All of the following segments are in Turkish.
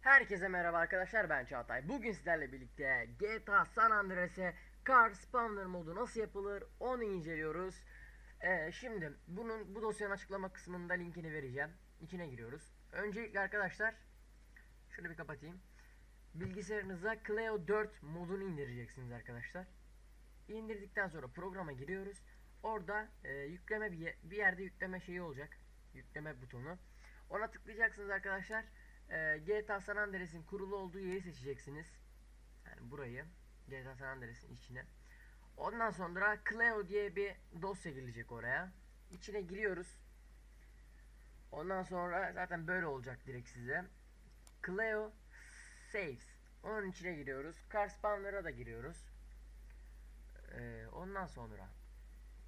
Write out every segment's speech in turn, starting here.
Herkese merhaba arkadaşlar ben Çağatay. Bugün sizlerle birlikte GTA San Andreas'e Car Spawner modu nasıl yapılır onu inceliyoruz. Ee, şimdi bunun bu dosyanın açıklama kısmında linkini vereceğim. İçine giriyoruz. Öncelikle arkadaşlar şunu bir kapatayım. Bilgisayarınıza Clio 4 modunu indireceksiniz arkadaşlar. İndirdikten sonra programa giriyoruz. Orada e, yükleme bir, bir yerde yükleme şeyi olacak. Yükleme butonu. Ona tıklayacaksınız arkadaşlar. Ee, GTA San Andreas'in kurulu olduğu yeri seçeceksiniz. Yani burayı. GTA San Andreas'in içine. Ondan sonra Clio diye bir dosya gelecek oraya. İçine giriyoruz. Ondan sonra zaten böyle olacak direkt size. Clio Saves. Onun içine giriyoruz. Car Spawner'a da giriyoruz. Ee, ondan sonra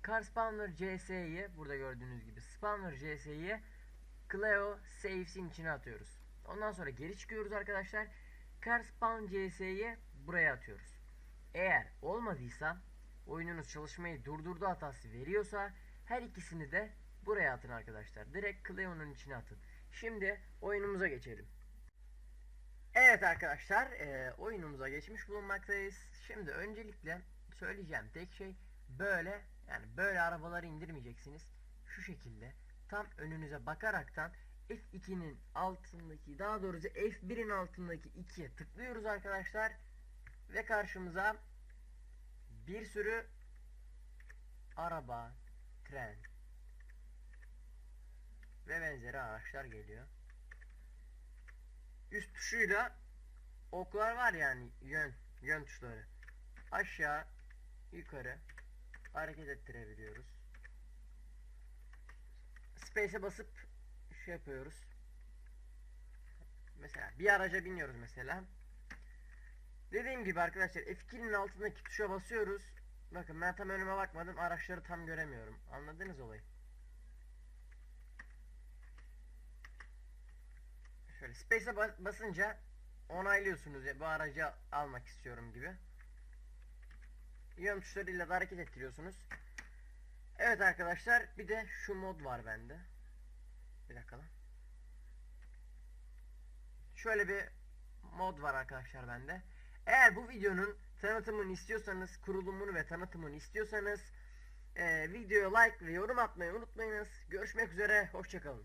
Car Spawner CS'yi burada gördüğünüz gibi Spawner CS'yi Clio Saves'in içine atıyoruz. Ondan sonra geri çıkıyoruz arkadaşlar. Car Spawn CS'yi buraya atıyoruz. Eğer olmadıysa oyununuz çalışmayı durdurdu hatası veriyorsa her ikisini de buraya atın arkadaşlar. Direkt Clio'nun içine atın. Şimdi oyunumuza geçelim. Evet arkadaşlar e, oyunumuza geçmiş bulunmaktayız. Şimdi öncelikle söyleyeceğim tek şey böyle yani böyle arabaları indirmeyeceksiniz. Şu şekilde tam önünüze bakaraktan F2'nin altındaki daha doğrusu F1'in altındaki 2'ye tıklıyoruz arkadaşlar. Ve karşımıza bir sürü araba, tren ve benzeri araçlar geliyor. Üst tuşuyla oklar var yani yön, yön tuşları. Aşağı, yukarı hareket ettirebiliyoruz. Space'e basıp şey yapıyoruz. Mesela bir araca biniyoruz mesela. Dediğim gibi arkadaşlar F2'nin altındaki tuşa basıyoruz. Bakın ben tam önüme bakmadım. Araçları tam göremiyorum. Anladınız olayı? Şöyle space'e bas- basınca onaylıyorsunuz ya bu aracı almak istiyorum gibi. Yön tuşlarıyla da hareket ettiriyorsunuz. Evet arkadaşlar bir de şu mod var bende. Bir dakika lan. Şöyle bir mod var arkadaşlar bende. Eğer bu videonun tanıtımını istiyorsanız, kurulumunu ve tanıtımını istiyorsanız eee videoya like ve yorum atmayı unutmayınız. Görüşmek üzere, hoşçakalın.